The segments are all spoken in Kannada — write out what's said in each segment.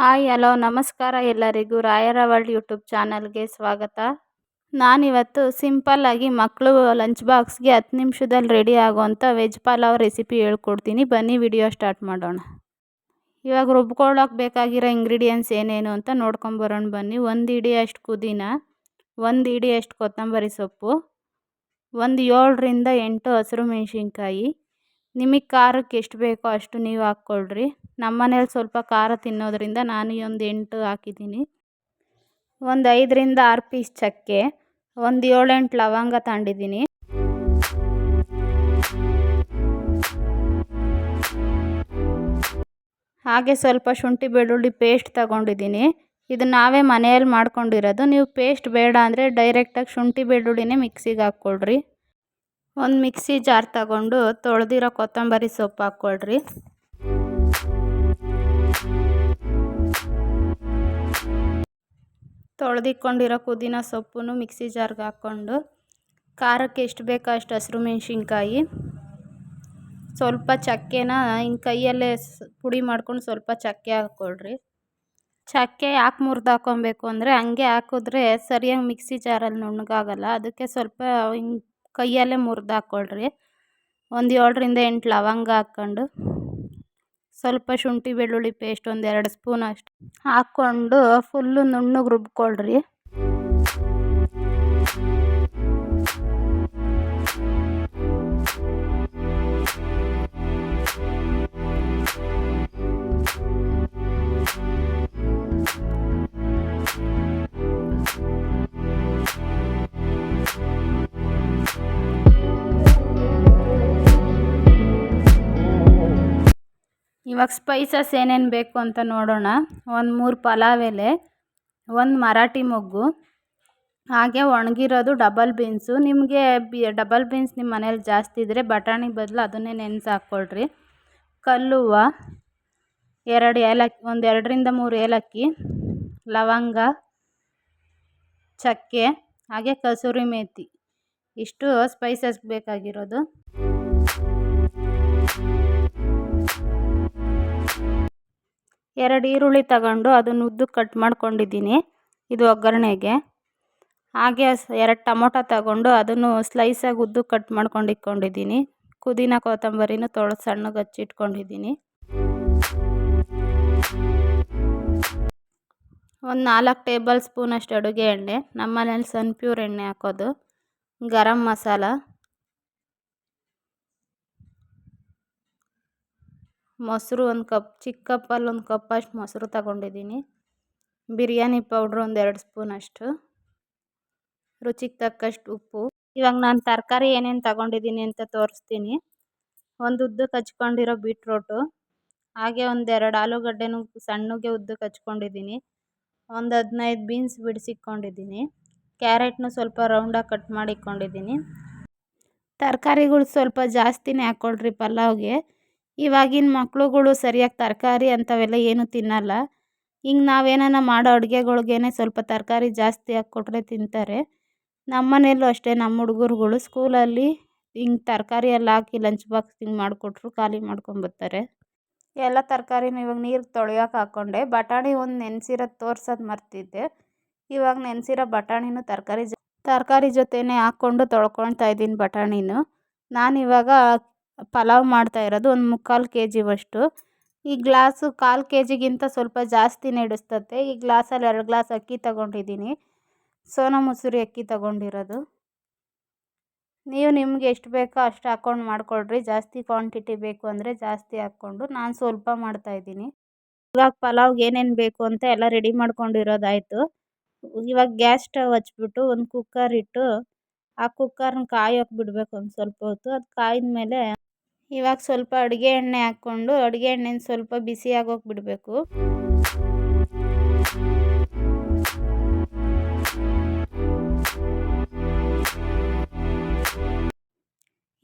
ಹಾಯ್, ಹಲೋ, ನಮಸ್ಕಾರ ಎಲ್ಲರಿಗೂ. ರಾಯರ ವರ್ಲ್ಡ್ ಯೂಟ್ಯೂಬ್ ಚಾನಲ್ಗೆ ಸ್ವಾಗತ. ನಾನಿವತ್ತು ಸಿಂಪಲ್ಲಾಗಿ ಮಕ್ಕಳು ಲಂಚ್ ಬಾಕ್ಸ್ಗೆ ಹತ್ತು ನಿಮಿಷದಲ್ಲಿ ರೆಡಿ ಆಗೋವಂಥ ವೆಜ್ ಪಲಾವ್ ರೆಸಿಪಿ ಹೇಳ್ಕೊಡ್ತೀನಿ. ಬನ್ನಿ, ವಿಡಿಯೋ ಸ್ಟಾರ್ಟ್ ಮಾಡೋಣ. ಇವಾಗ ರುಬ್ಕೊಳ್ಳೋಕೆ ಬೇಕಾಗಿರೋ ಇಂಗ್ರೀಡಿಯೆಂಟ್ಸ್ ಏನೇನು ಅಂತ ನೋಡ್ಕೊಂಬರೋಣ ಬನ್ನಿ. ಒಂದು ಇಡಿಯಷ್ಟು ಪುದೀನ, ಒಂದು ಇಡಿಯಷ್ಟು ಕೊತ್ತಂಬರಿ ಸೊಪ್ಪು, ಒಂದು ಏಳರಿಂದ ಎಂಟು ಹಸಿರು ಮೆಣಸಿನ್ಕಾಯಿ ನಿಮಗೆ ಖಾರಕ್ಕೆ ಎಷ್ಟು ಬೇಕೋ ಅಷ್ಟು ನೀವು ಹಾಕ್ಕೊಳ್ರಿ. ನಮ್ಮ ಮನೇಲಿ ಸ್ವಲ್ಪ ಖಾರ ತಿನ್ನೋದರಿಂದ ನಾನು ಒಂದು ಎಂಟು ಹಾಕಿದ್ದೀನಿ. ಒಂದು ಐದರಿಂದ ಆರು ಪೀಸ್ ಚಕ್ಕೆ, ಒಂದು ಏಳೆಂಟು ಲವಂಗ ತಗೊಂಡಿದ್ದೀನಿ ಹಾಗೆ ಸ್ವಲ್ಪ ಶುಂಠಿ ಬೆಳ್ಳುಳ್ಳಿ ಪೇಸ್ಟ್ ತಗೊಂಡಿದ್ದೀನಿ. ಇದು ನಾವೇ ಮನೆಯಲ್ಲಿ ಮಾಡ್ಕೊಂಡಿರೋದು. ನೀವು ಪೇಸ್ಟ್ ಬೇಡ ಅಂದರೆ ಡೈರೆಕ್ಟಾಗಿ ಶುಂಠಿ ಬೆಳ್ಳುಳ್ಳಿನೇ ಮಿಕ್ಸಿಗೆ ಹಾಕ್ಕೊಳ್ರಿ. ಒಂದು ಮಿಕ್ಸಿ ಜಾರ್ ತಗೊಂಡು ತೊಳೆದಿರೋ ಕೊತ್ತಂಬರಿ ಸೊಪ್ಪು ಹಾಕ್ಕೊಳ್ರಿ. ತೊಳೆದಿಕ್ಕೊಂಡಿರೋ ಪುದೀನ ಸೊಪ್ಪು ಮಿಕ್ಸಿ ಜಾರ್ಗೆ ಹಾಕ್ಕೊಂಡು ಖಾರಕ್ಕೆ ಎಷ್ಟು ಬೇಕೋ ಅಷ್ಟು ಹಸಿರು ಮೆಣಸಿನ್ಕಾಯಿ, ಸ್ವಲ್ಪ ಚಕ್ಕೆನ ಹಿಂಗೆ ಕೈಯಲ್ಲೇ ಪುಡಿ ಮಾಡ್ಕೊಂಡು ಸ್ವಲ್ಪ ಚಕ್ಕೆ ಹಾಕ್ಕೊಳ್ರಿ. ಚಕ್ಕೆ ಯಾಕೆ ಮುರಿದು ಹಾಕೊಬೇಕು ಅಂದರೆ ಹಂಗೆ ಹಾಕಿದ್ರೆ ಸರಿಯಾಗಿ ಮಿಕ್ಸಿ ಜಾರಲ್ಲಿ ನುಣ್ಣಗಾಗಲ್ಲ, ಅದಕ್ಕೆ ಸ್ವಲ್ಪ ಹಿಂಗೆ ಕೈಯಲ್ಲೇ ಮುರಿದು ಹಾಕ್ಕೊಳ್ರಿ ಒಂದು ಏಳರಿಂದ ಎಂಟು ಲವಂಗ ಹಾಕ್ಕೊಂಡು ಸ್ವಲ್ಪ ಶುಂಠಿ, ಬೆಳ್ಳುಳ್ಳಿ ಪೇಸ್ಟ್ ಒಂದು ಎರಡು ಸ್ಪೂನ್ ಅಷ್ಟು ಹಾಕ್ಕೊಂಡು ಫುಲ್ಲು ನುಣ್ಣಗೆ ರುಬ್ಕೊಳ್ರಿ. ಇವಾಗ ಸ್ಪೈಸಸ್ ಏನೇನು ಬೇಕು ಅಂತ ನೋಡೋಣ. ಒಂದು ಮೂರು ಪಲಾವ್ ಎಲೆ, ಒಂದು ಮರಾಠಿ ಮೊಗ್ಗು, ಹಾಗೆ ಒಣಗಿರೋದು ಡಬಲ್ ಬೀನ್ಸು ನಿಮಗೆ ಬಿ ಡಬಲ್ ಬೀನ್ಸ್ ನಿಮ್ಮ ಮನೇಲಿ ಜಾಸ್ತಿ ಇದ್ದರೆ ಬಟಾಣಿ ಬದಲು ಅದನ್ನೇ ನೆನೆಸಿ ಹಾಕ್ಕೊಳ್ರಿ ಕಲ್ಲುವ, ಎರಡು ಏಲಕ್ಕಿ, ಒಂದು ಎರಡರಿಂದ ಮೂರು ಏಲಕ್ಕಿ, ಲವಂಗ, ಚಕ್ಕೆ, ಹಾಗೆ ಕಸೂರಿ ಮೇಥಿ ಇಷ್ಟು ಸ್ಪೈಸಸ್ ಬೇಕಾಗಿರೋದು. ಎರಡು ಈರುಳ್ಳಿ ತಗೊಂಡು ಅದನ್ನು ಉದ್ದಕ್ಕೆ ಕಟ್ ಮಾಡ್ಕೊಂಡಿದ್ದೀನಿ, ಇದು ಒಗ್ಗರಣೆಗೆ. ಹಾಗೆ ಎರಡು ಟೊಮೊಟೊ ತಗೊಂಡು ಅದನ್ನು ಸ್ಲೈಸಾಗಿ ಉದ್ದಕ್ಕೆ ಕಟ್ ಮಾಡ್ಕೊಂಡು ಇಟ್ಕೊಂಡಿದ್ದೀನಿ ಪುದೀನ ಕೊತ್ತಂಬರಿನೂ ತೊಳೆದು ಸಣ್ಣಗೆ ಹಚ್ಚಿಟ್ಕೊಂಡಿದ್ದೀನಿ. ಒಂದು ನಾಲ್ಕು ಟೇಬಲ್ ಸ್ಪೂನಷ್ಟು ಅಡುಗೆ ಎಣ್ಣೆ ನಮ್ಮ ಮನೇಲಿ ಸನ್ ಪ್ಯೂರ್ ಎಣ್ಣೆ ಹಾಕೋದು, ಗರಂ ಮಸಾಲ. ಮೊಸರು ಒಂದು ಕಪ್ ಚಿಕ್ಕ ಕಪ್ಪಲ್ಲಿ ಒಂದು ಕಪ್ಪಷ್ಟು ಮೊಸರು ತಗೊಂಡಿದ್ದೀನಿ. ಬಿರಿಯಾನಿ ಪೌಡ್ರ್ ಒಂದು ಎರಡು ಸ್ಪೂನಷ್ಟು ರುಚಿಗೆ ತಕ್ಕಷ್ಟು ಉಪ್ಪು. ಇವಾಗ ನಾನು ತರಕಾರಿ ಏನೇನು ತಗೊಂಡಿದ್ದೀನಿ ಅಂತ ತೋರಿಸ್ತೀನಿ. ಒಂದು ಉದ್ದಕ್ಕೆ ಹಚ್ಕೊಂಡಿರೋ ಬೀಟ್ರೋಟು, ಹಾಗೆ ಒಂದೆರಡು ಆಲೂಗಡ್ಡೆನೂ ಸಣ್ಣಗೆ ಉದ್ದಕ್ಕೆ ಹಚ್ಕೊಂಡಿದ್ದೀನಿ ಒಂದು ಹದಿನೈದು ಬೀನ್ಸ್ ಬಿಡಿಸಿಕ್ಕೊಂಡಿದ್ದೀನಿ ಕ್ಯಾರೆಟ್ನು ಸ್ವಲ್ಪ ರೌಂಡಾಗಿ ಕಟ್ ಮಾಡಿ ಇಟ್ಕೊಂಡಿದ್ದೀನಿ ತರಕಾರಿಗಳು ಸ್ವಲ್ಪ ಜಾಸ್ತಿನೇ ಹಾಕ್ಕೊಳ್ರಿ ಪಲಾವ್ಗೆ. ಇವಾಗಿನ ಮಕ್ಳುಗಳು ಸರಿಯಾಗಿ ತರಕಾರಿ ಅಂಥವೆಲ್ಲ ಏನೂ ತಿನ್ನಲ್ಲ. ಹಿಂಗೆ ನಾವೇನಾನ ಮಾಡೋ ಅಡುಗೆಗಳ್ಗೇನೆ ಸ್ವಲ್ಪ ತರಕಾರಿ ಜಾಸ್ತಿ ಹಾಕ್ಕೊಟ್ರೆ ತಿಂತಾರೆ. ನಮ್ಮ ಮನೆಯಲ್ಲೂ ಅಷ್ಟೇ, ನಮ್ಮ ಹುಡುಗರುಗಳು ಸ್ಕೂಲಲ್ಲಿ ಹಿಂಗೆ ತರಕಾರಿ ಎಲ್ಲ ಹಾಕಿ ಲಂಚ್ ಬಾಕ್ಸ್ ಹಿಂಗೆ ಮಾಡಿಕೊಟ್ರು, ಖಾಲಿ ಮಾಡ್ಕೊಂಬರ್ತಾರೆ ಎಲ್ಲ ತರಕಾರಿನೂ ಇವಾಗ ನೀರು ತೊಳೆಯೋಕೆ ಹಾಕ್ಕೊಂಡೆ ಬಟಾಣಿ ಒಂದು ನೆನೆಸಿರೋದು ತೋರ್ಸೋದು ಮರ್ತಿದ್ದೆ. ಇವಾಗ ನೆನೆಸಿರೋ ಬಟಾಣಿನೂ ತರಕಾರಿ ತರಕಾರಿ ಜೊತೆನೇ ಹಾಕ್ಕೊಂಡು ತೊಳ್ಕೊಳ್ತಾ ಇದ್ದೀನಿ ಬಟಾಣಿನೂ. ನಾನಿವಾಗ ಪಲಾವ್ ಮಾಡ್ತಾ ಇರೋದು ಒಂದು ಮುಕ್ಕಾಲು ಕೆ ಜಿವಷ್ಟು ಈ ಗ್ಲಾಸು ಕಾಲು ಕೆ ಜಿಗಿಂತ ಸ್ವಲ್ಪ ಜಾಸ್ತಿ ಹಿಡಿಸ್ತತೆ ಈ ಗ್ಲಾಸಲ್ಲಿ ಎರಡು ಗ್ಲಾಸ್ ಅಕ್ಕಿ ತಗೊಂಡಿದ್ದೀನಿ. ಸೋನಾ ಮಸೂರಿ ಅಕ್ಕಿ ತಗೊಂಡಿರೋದು. ನೀವು ನಿಮ್ಗೆ ಎಷ್ಟು ಬೇಕೋ ಅಷ್ಟು ಹಾಕ್ಕೊಂಡು ಮಾಡಿಕೊಡ್ರಿ ಜಾಸ್ತಿ ಕ್ವಾಂಟಿಟಿ ಬೇಕು ಅಂದರೆ ಜಾಸ್ತಿ ಹಾಕ್ಕೊಂಡು. ನಾನು ಸ್ವಲ್ಪ ಮಾಡ್ತಾಯಿದ್ದೀನಿ ಇವಾಗ ಪಲಾವ್ಗೆ ಏನೇನು ಬೇಕು ಅಂತ ಎಲ್ಲ ರೆಡಿ ಮಾಡ್ಕೊಂಡಿರೋದಾಯಿತು. ಇವಾಗ ಗ್ಯಾಸ್ ಸ್ಟವ್ ಹಚ್ಬಿಟ್ಟು ಒಂದು ಕುಕ್ಕರ್ ಇಟ್ಟು ಆ ಕುಕ್ಕರ್ನ ಕಾಯೋಕೆ ಬಿಡಬೇಕು ಒಂದು ಸ್ವಲ್ಪ ಹೊತ್ತು. ಅದು ಕಾಯಿದ ಮೇಲೆ ಇವಾಗ ಸ್ವಲ್ಪ ಅಡುಗೆ ಎಣ್ಣೆ ಹಾಕ್ಕೊಂಡು ಅಡುಗೆ ಎಣ್ಣೆನ ಸ್ವಲ್ಪ ಬಿಸಿ ಬಿಡಬೇಕು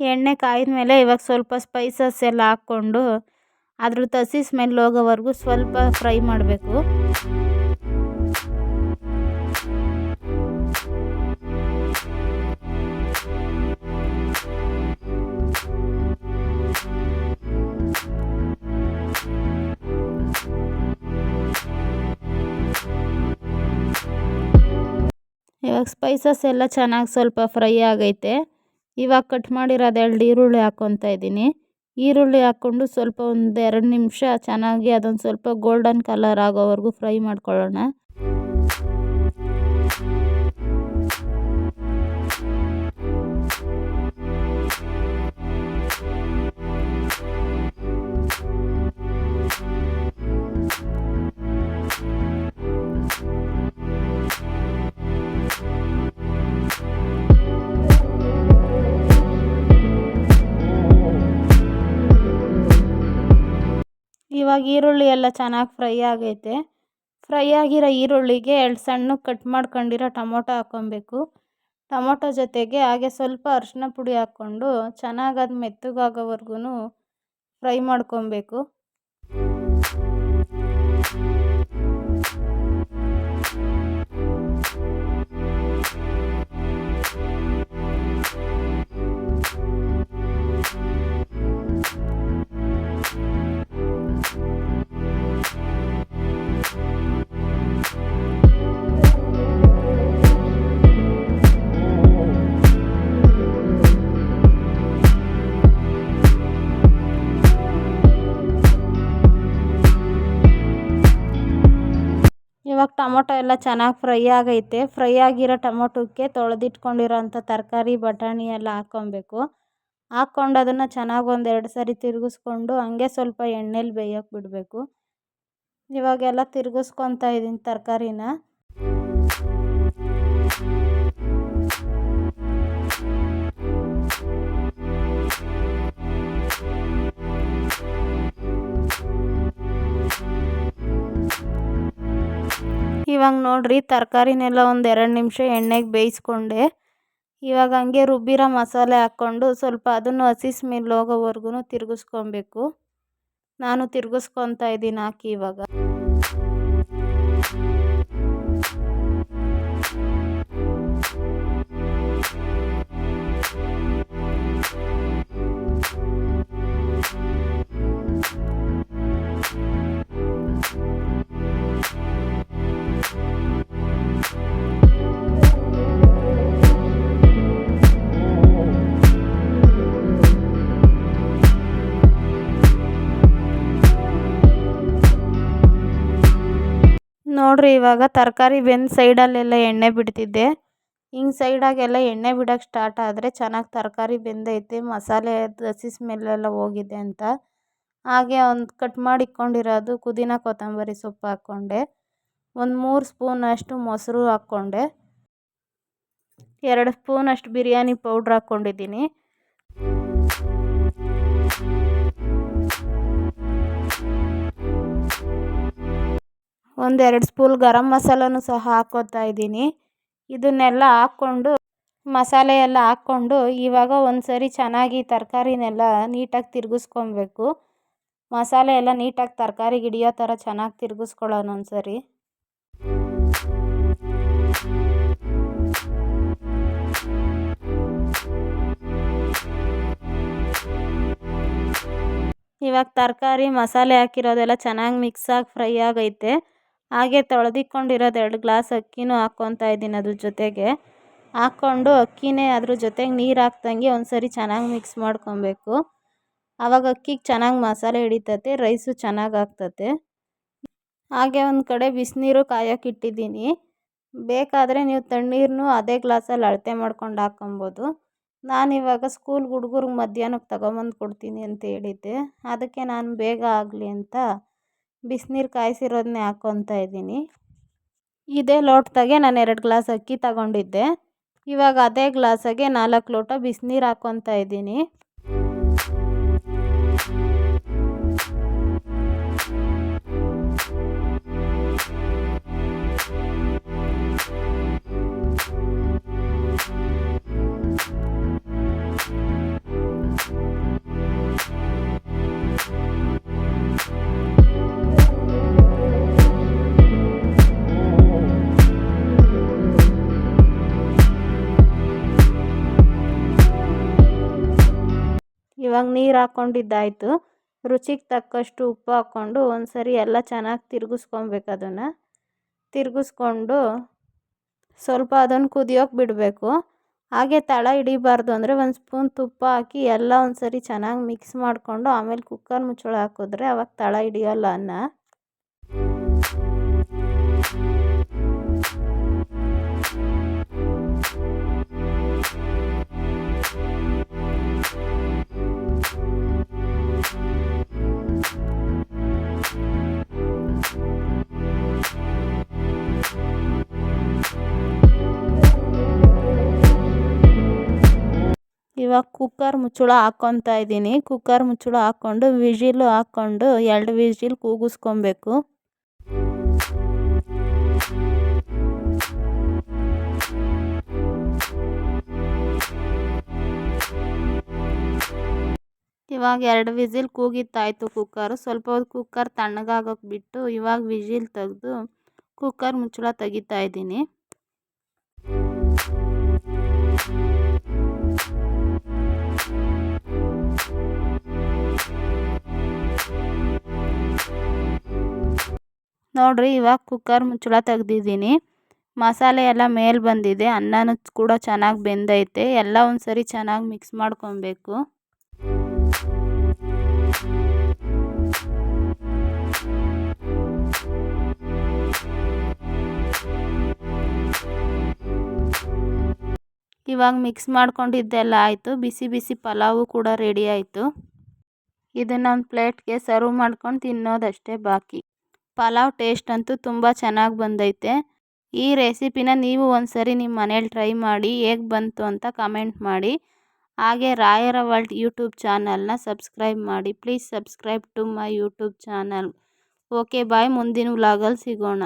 ಎಣ್ಣೆ ಕಾಯಿದ ಮೇಲೆ ಇವಾಗ ಸ್ವಲ್ಪ ಸ್ಪೈಸಸ್ ಎಲ್ಲ ಹಾಕ್ಕೊಂಡು ಅದ್ರ ತಸಿ ಸ್ಮೆಲ್ ಹೋಗೋವರೆಗೂ ಸ್ವಲ್ಪ ಫ್ರೈ ಮಾಡಬೇಕು. ಇವಾಗ ಸ್ಪೈಸಸ್ ಎಲ್ಲ ಚೆನ್ನಾಗಿ ಸ್ವಲ್ಪ ಫ್ರೈ ಆಗೈತೆ. ಇವಾಗ ಕಟ್ ಮಾಡಿರೋದು ಎರಡು ಈರುಳ್ಳಿ ಹಾಕ್ಕೊತಾ ಇದ್ದೀನಿ. ಈರುಳ್ಳಿ ಹಾಕ್ಕೊಂಡು ಸ್ವಲ್ಪ ಒಂದು ಎರಡು ನಿಮಿಷ ಚೆನ್ನಾಗಿ ಅದೊಂದು ಸ್ವಲ್ಪ ಗೋಲ್ಡನ್ ಕಲರ್ ಆಗೋವರೆಗೂ ಫ್ರೈ ಮಾಡ್ಕೊಳ್ಳೋಣ. ಇವಾಗ ಈರುಳ್ಳಿ ಎಲ್ಲ ಚೆನ್ನಾಗಿ ಫ್ರೈ ಆಗೈತೆ. ಫ್ರೈ ಆಗಿರೋ ಈರುಳ್ಳಿಗೆ ಎರಡು ಸಣ್ಣ ಕಟ್ ಮಾಡ್ಕೊಂಡಿರೋ ಟೊಮೊಟೊ ಹಾಕ್ಕೊಬೇಕು. ಟೊಮೊಟೊ ಜೊತೆಗೆ ಹಾಗೆ ಸ್ವಲ್ಪ ಅರಿಶಿನ ಪುಡಿ ಹಾಕ್ಕೊಂಡು ಚೆನ್ನಾಗಿ ಅದು ಮೆತ್ತಗಾಗೋವರ್ಗು ಫ್ರೈ ಮಾಡ್ಕೊಬೇಕು. ಇವಾಗ ಟೊಮೊಟೊ ಎಲ್ಲ ಚೆನ್ನಾಗಿ ಫ್ರೈ ಆಗೈತೆ. ಫ್ರೈ ಆಗಿರೋ ಟೊಮೊಟೊಕ್ಕೆ ತೊಳೆದಿಟ್ಕೊಂಡಿರೋಂಥ ತರಕಾರಿ, ಬಟಾಣಿ ಎಲ್ಲ ಹಾಕ್ಕೊಬೇಕು. ಹಾಕ್ಕೊಂಡು ಅದನ್ನು ಚೆನ್ನಾಗಿ ಒಂದೆರಡು ಸರಿ ತಿರುಗಿಸ್ಕೊಂಡು ಹಂಗೆ ಸ್ವಲ್ಪ ಎಣ್ಣೆಲಿ ಬೇಯೋಕೆ ಬಿಡಬೇಕು. ಇವಾಗೆಲ್ಲ ತಿರುಗಿಸ್ಕೊತಾ ಇದ್ದೀನಿ ತರಕಾರಿನ. ಇವಾಗ ನೋಡಿರಿ ತರಕಾರಿನೆಲ್ಲ ಒಂದು ಎರಡು ನಿಮಿಷ ಎಣ್ಣೆಗೆ ಬೇಯಿಸ್ಕೊಂಡೆ. ಇವಾಗ ಹಂಗೆ ರುಬ್ಬಿರೋ ಮಸಾಲೆ ಹಾಕ್ಕೊಂಡು ಸ್ವಲ್ಪ ಅದನ್ನು ಹಸಿ ಸ್ಮೆಲ್ ಹೋಗೋವರೆಗೂ ತಿರುಗಿಸ್ಕೊಬೇಕು. ನಾನು ತಿರುಗಿಸ್ಕೊತಾ ಇದ್ದೀನಿ ಹಾಕಿ ಇವಾಗ. ನೋಡ್ರಿ ಇವಾಗ ತರಕಾರಿ ಬೆಂದ ಸೈಡಲ್ಲೆಲ್ಲ ಎಣ್ಣೆ ಬಿಡ್ತಿದ್ದೆ. ಹಿಂಗೆ ಸೈಡಾಗೆಲ್ಲ ಎಣ್ಣೆ ಬಿಡೋಕ್ಕೆ ಸ್ಟಾರ್ಟ್ ಆದರೆ ಚೆನ್ನಾಗಿ ತರಕಾರಿ ಬೆಂದೈತೆ, ಮಸಾಲೆ ಹಸಿ ಸ್ಮೆಲ್ಲೆಲ್ಲ ಹೋಗಿದೆ ಅಂತ. ಹಾಗೆ ಒಂದು ಕಟ್ ಮಾಡಿ ಇಟ್ಕೊಂಡಿರೋದು ಪುದೀನ ಕೊತ್ತಂಬರಿ ಸೊಪ್ಪು ಹಾಕ್ಕೊಂಡೆ. ಒಂದು ಮೂರು ಸ್ಪೂನಷ್ಟು ಮೊಸರು ಹಾಕ್ಕೊಂಡೆ. ಎರಡು ಸ್ಪೂನಷ್ಟು ಬಿರಿಯಾನಿ ಪೌಡ್ರ್ ಹಾಕ್ಕೊಂಡಿದ್ದೀನಿ. ಒಂದೆರಡು ಸ್ಪೂನ್ ಗರಂ ಮಸಾಲನೂ ಸಹ ಹಾಕ್ಕೋತಾ ಇದ್ದೀನಿ. ಇದನ್ನೆಲ್ಲ ಹಾಕ್ಕೊಂಡು ಮಸಾಲೆ ಎಲ್ಲ ಹಾಕ್ಕೊಂಡು ಇವಾಗ ಒಂದು ಸರಿ ಚೆನ್ನಾಗಿ ತರಕಾರಿನೆಲ್ಲ ನೀಟಾಗಿ ತಿರುಗಿಸ್ಕೊಬೇಕು. ಮಸಾಲೆ ಎಲ್ಲ ನೀಟಾಗಿ ತರಕಾರಿಗೆ ಹಿಡಿಯೋ ಥರ ಚೆನ್ನಾಗಿ ತಿರುಗಿಸ್ಕೊಳ್ಳೋಣ ಒಂದು ಸರಿ ಇವಾಗ ತರಕಾರಿ, ಮಸಾಲೆ ಹಾಕಿರೋದೆಲ್ಲ ಚೆನ್ನಾಗಿ ಮಿಕ್ಸಾಗಿ ಫ್ರೈ ಆಗೈತೆ. ಹಾಗೆ ತೊಳೆದಿಕ್ಕೊಂಡಿರೋದು ಎರಡು ಗ್ಲಾಸ್ ಅಕ್ಕಿನೂ ಹಾಕ್ಕೊತಾ ಇದ್ದೀನಿ ಅದ್ರ ಜೊತೆಗೆ. ಹಾಕ್ಕೊಂಡು ಅಕ್ಕಿನೇ ಅದ್ರ ಜೊತೆಗೆ ನೀರು ಹಾಕ್ದಂಗೆ ಒಂದು ಸರಿ ಚೆನ್ನಾಗಿ ಮಿಕ್ಸ್ ಮಾಡ್ಕೊಬೇಕು. ಆವಾಗ ಅಕ್ಕಿಗೆ ಚೆನ್ನಾಗಿ ಮಸಾಲೆ ಹಿಡಿತತೆ ರೈಸು ಚೆನ್ನಾಗಿ ಆಗ್ತತೆ. ಹಾಗೆ ಒಂದು ಕಡೆ ಬಿಸಿನೀರು ಕಾಯೋಕೆ ಇಟ್ಟಿದ್ದೀನಿ. ಬೇಕಾದರೆ ನೀವು ತಣ್ಣೀರನ್ನೂ ಅದೇ ಗ್ಲಾಸಲ್ಲಿ ಅಳತೆ ಮಾಡ್ಕೊಂಡು ಹಾಕ್ಕೊಬೋದು. ನಾನಿವಾಗ ಸ್ಕೂಲ್ ಹುಡುಗರಿಗೆ ಮಧ್ಯಾಹ್ನಕ್ಕೆ ತಗೊಂಬಂದು ಕೊಡ್ತೀನಿ ಅಂತ ಹೇಳಿದ್ದೆ. ಅದಕ್ಕೆ ನಾನು ಬೇಗ ಆಗಲಿ ಅಂತ ಬಿಸಿನೀರು ಕಾಯಿಸಿರೋದನ್ನೇ ಹಾಕ್ಕೊತಾ ಇದ್ದೀನಿ. ಇದೇ ಲೋಟದಾಗೆ ನಾನು ಎರಡು ಗ್ಲಾಸ್ ಅಕ್ಕಿ ತಗೊಂಡಿದ್ದೆ. ಇವಾಗ ಅದೇ ಗ್ಲಾಸಾಗೆ ನಾಲ್ಕು ಲೋಟ ಬಿಸಿನೀರು ಹಾಕ್ಕೊತಾ ಇದ್ದೀನಿ. ಇವಾಗ ನೀರು ಹಾಕ್ಕೊಂಡಿದ್ದಾಯಿತು ರುಚಿಗೆ ತಕ್ಕಷ್ಟು ಉಪ್ಪು ಹಾಕ್ಕೊಂಡು ಒಂದು ಸರಿ ಎಲ್ಲ ಚೆನ್ನಾಗಿ ತಿರುಗಿಸ್ಕೊಬೇಕು ಅದನ್ನು. ತಿರುಗಿಸ್ಕೊಂಡು ಸ್ವಲ್ಪ ಅದನ್ನು ಕುದಿಯೋಕೆ ಬಿಡಬೇಕು. ಹಾಗೆ ತಳ ಹಿಡಿಬಾರ್ದು ಅಂದರೆ ಒಂದು ಸ್ಪೂನ್ ತುಪ್ಪ ಹಾಕಿ ಎಲ್ಲ ಒಂದು ಸರಿ ಚೆನ್ನಾಗಿ ಮಿಕ್ಸ್ ಮಾಡಿಕೊಂಡು ಆಮೇಲೆ ಕುಕ್ಕರ್ ಮುಚ್ಚಳ ಹಾಕಿದ್ರೆ ಅವಾಗ ತಳ ಹಿಡಿಯೋಲ್ಲ ಅನ್ನ. ಇವಾಗ ಕುಕ್ಕರ್ ಮುಚ್ಚಳ ಹಾಕ್ಕೊತಾ ಇದ್ದೀನಿ. ಕುಕ್ಕರ್ ಮುಚ್ಚಳ ಹಾಕ್ಕೊಂಡು ವಿಜಿಲು ಹಾಕ್ಕೊಂಡು ಎರಡು ವಿಜಿಲ್ ಕೂಗಿಸ್ಕೊಬೇಕು. ಇವಾಗ ಎರಡು ವಿಸಿಲ್ ಕೂಗಿತ್ತಾಯಿತು ಕುಕ್ಕರು ಸ್ವಲ್ಪ ಹೊತ್ತು ಕುಕ್ಕರ್ ತಣ್ಣಗಾಗೋಕೆ ಬಿಟ್ಟು ಇವಾಗ ವಿಜಿಲ್ ತೆಗೆದು ಕುಕ್ಕರ್ ಮುಚ್ಚಳ ತೆಗಿತಾ ಇದ್ದೀನಿ. ನೋಡಿರಿ ಇವಾಗ ಕುಕ್ಕರ್ ಮುಚ್ಚಳ ತೆಗ್ದಿದ್ದೀನಿ. ಮಸಾಲೆ ಎಲ್ಲ ಮೇಲೆ ಬಂದಿದೆ. ಅನ್ನನೂ ಕೂಡ ಚೆನ್ನಾಗಿ ಬೆಂದೈತೆ. ಎಲ್ಲ ಒಂದು ಸರಿ ಚೆನ್ನಾಗಿ ಮಿಕ್ಸ್ ಮಾಡ್ಕೊಬೇಕು. ಇವಾಗ ಮಿಕ್ಸ್ ಮಾಡ್ಕೊಂಡಿದ್ದೆಲ್ಲ ಆಯಿತು. ಬಿಸಿ ಬಿಸಿ ಪಲಾವು ಕೂಡ ರೆಡಿ ಆಯಿತು. ಇದನ್ನು ಒಂದು ಪ್ಲೇಟ್ಗೆ ಸರ್ವ್ ಮಾಡ್ಕೊಂಡು ತಿನ್ನೋದಷ್ಟೇ ಬಾಕಿ. ಪಲಾವ್ ಟೇಸ್ಟ್ ಅಂತೂ ತುಂಬ ಚೆನ್ನಾಗಿ ಬಂದೈತೆ. ಈ ರೆಸಿಪಿನ ನೀವು ಒಂದ್ಸರಿ ನಿಮ್ಮ ಮನೇಲಿ ಟ್ರೈ ಮಾಡಿ ಹೇಗೆ ಬಂತು ಅಂತ ಕಮೆಂಟ್ ಮಾಡಿ. ಹಾಗೆ ರಾಯರ ವರ್ಲ್ಡ್ ಯೂಟ್ಯೂಬ್ ಚಾನಲ್ನ ಸಬ್ಸ್ಕ್ರೈಬ್ ಮಾಡಿ. Please subscribe to my YouTube channel okay bye ಮುಂದಿನ ವ್ಲಾಗಲ್ಲಿ ಸಿಗೋಣ.